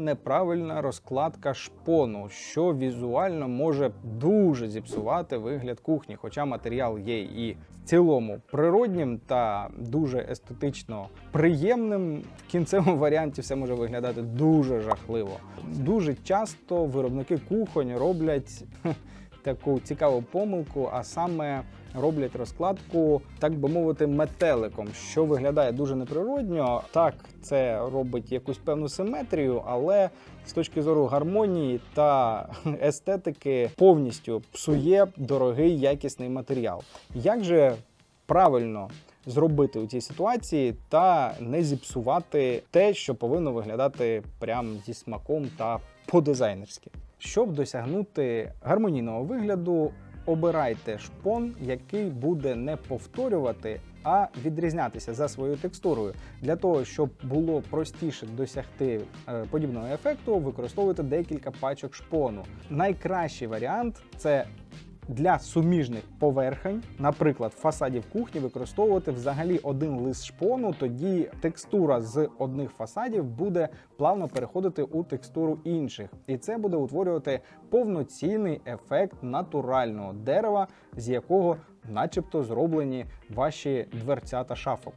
неправильна розкладка шпону, що візуально може дуже зіпсувати вигляд кухні. Хоча матеріал є і в цілому природнім та дуже естетично приємним. В кінцевому варіанті все може виглядати дуже жахливо. Дуже часто виробники кухонь роблять таку цікаву помилку, а саме роблять розкладку, так би мовити, метеликом, що виглядає дуже неприродньо. Так, це робить якусь певну симетрію, але з точки зору гармонії та естетики повністю псує дорогий якісний матеріал. Як же правильно зробити у цій ситуації та не зіпсувати те, що повинно виглядати прям зі смаком та по-дизайнерськи? Щоб досягнути гармонійного вигляду, обирайте шпон, який буде не повторювати, а відрізнятися за своєю текстурою. Для того, щоб було простіше досягти е, подібного ефекту, використовуйте декілька пачок шпону. Найкращий варіант це для суміжних поверхень, наприклад, фасадів кухні, використовувати взагалі один лист шпону. Тоді текстура з одних фасадів буде плавно переходити у текстуру інших, і це буде утворювати повноцінний ефект натурального дерева, з якого, начебто, зроблені ваші дверцята шафок.